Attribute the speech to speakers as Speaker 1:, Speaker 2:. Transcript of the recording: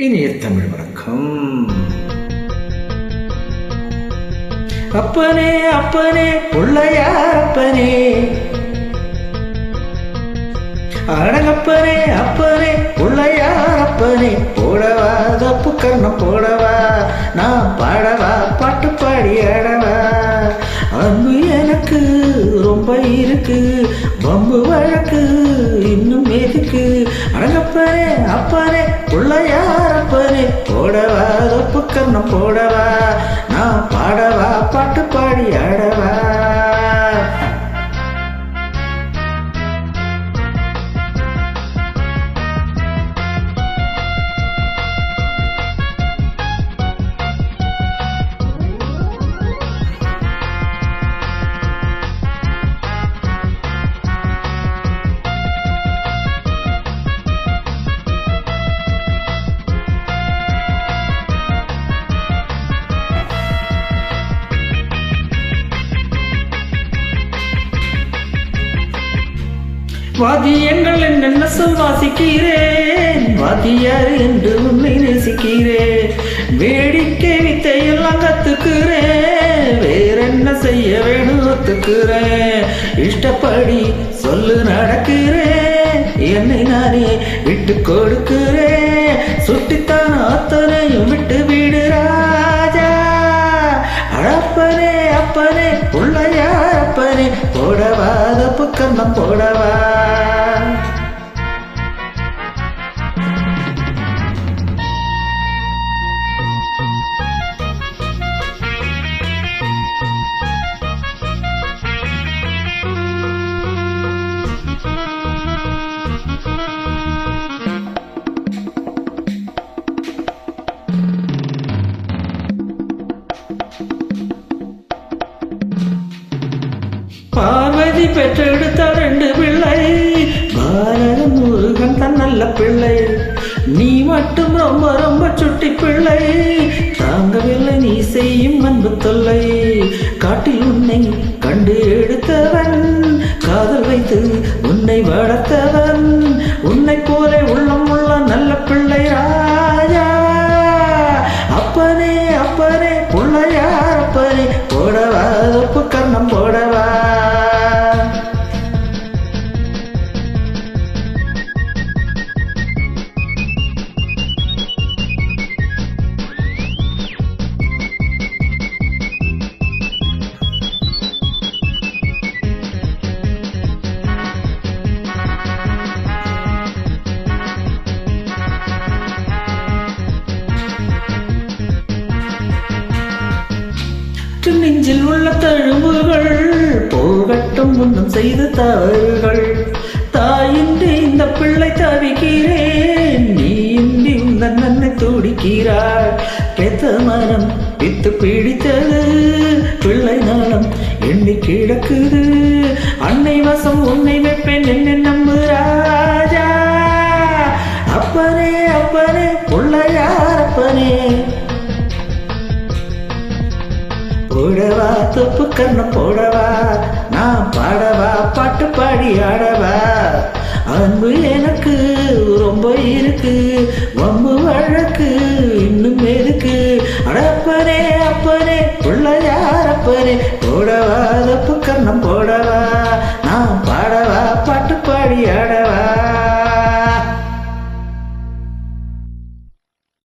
Speaker 1: இனிய தமிழ் வணக்கம். அப்பனே அப்பனே பிள்ளையார் அப்பனே. அடங்கப்பனே அப்பனே பிள்ளையாரப்பனே போடவா தப்பு கண்ணம் போடவா. நான் பாடவா பாட்டு பாடி அடவா. அன்பு எனக்கு ரொம்ப இருக்கு. பம்பு வழக்கு இன்னும் எதுக்கு? அடங்கப்பனே அப்பனே பிள்ளையார் அப்பனே போடவா தப்பு கர்ணம் போடவா. நான் பாடவா பாட்டு பாடி ஆடவா. வாத்தியங்கள் என்னென்ன சொல் வாசிக்கிறேன். வாத்தியார் என்று உன்னை நேசிக்கிறேன். வேடிக்கை வித்தையெல்லாம் கத்துக்கிறேன். வேற என்ன செய்ய வேணும் ஒத்துக்கிறேன். இஷ்டப்படி சொல்லு நடக்கிறேன். என்னை நானே விட்டு கொடுக்கிறேன். சுட்டித்தான் அத்தனையும் தப்பு கண்ணம் பார்வதி பெற்றெடுத்த ரெண்டு பிள்ளை. பாரத முருகன் தன் நல்ல பிள்ளை. நீ மட்டும் ரொம்ப ரொம்ப சுட்டி பிள்ளை. தாங்கவில்லை நீ செய்யும் அன்பு தொல்லை. காட்டில் உன்னை கண்டு எடுத்தவன் காதல் வைத்து உன்னை வளர்த்தவன் நெஞ்சில் உள்ள தழும்புகள் போகட்டும் ஒன்றும் செய்து தவறுகள். தாயின்றி இந்த பிள்ளை தவிக்கிறேன் நீ இன்றி இந்த நன்னை துடிக்கிறாள். பெத்த மரம் வித்து பிடித்தது பிள்ளை நலம் எண்ணி கிடக்குது. அன்னை வசம் உன்னை வைப்பேன் என்ன நம்பு ராஜா. அப்பனே அப்பனே துப்பு கண்ணு போடவா நான் பாடவா பாட்டு பாடி ஆடவா? அன்பு எனக்கு ரொம்ப இருக்கு வம்பு வழக்கு